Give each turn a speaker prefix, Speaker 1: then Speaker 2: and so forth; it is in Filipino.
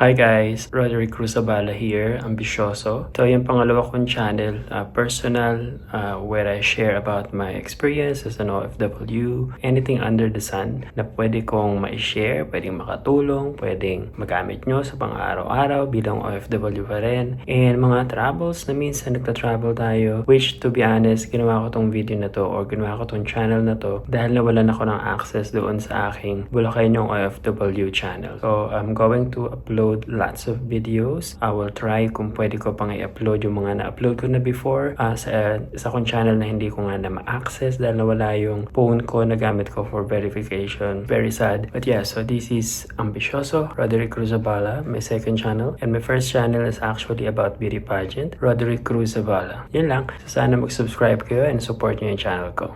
Speaker 1: Hi guys, Roderick Cruzabala here, Ambisyoso. Ito yung pangalawa kong channel, uh, personal, uh, where I share about my experience as an OFW, anything under the sun na pwede kong ma-share, pwedeng makatulong, pwedeng magamit nyo sa pang-araw-araw bilang OFW pa rin, and mga travels na minsan nagta-travel tayo, which to be honest, ginawa ko tong video na to or ginawa ko tong channel na to dahil nawalan ako ng access doon sa aking Bulacanong OFW channel. So, I'm going to upload lots of videos. I will try kung pwede ko pang i-upload yung mga na-upload ko na before ah, sa sa akong channel na hindi ko nga na ma-access dahil nawala yung phone ko na gamit ko for verification. Very sad. But yeah, so this is Ambisyoso, Roderick Cruzabala, my second channel. And my first channel is actually about beauty pageant, Roderick Cruzabala. Yun lang. So sana mag-subscribe kayo and support nyo yung channel ko.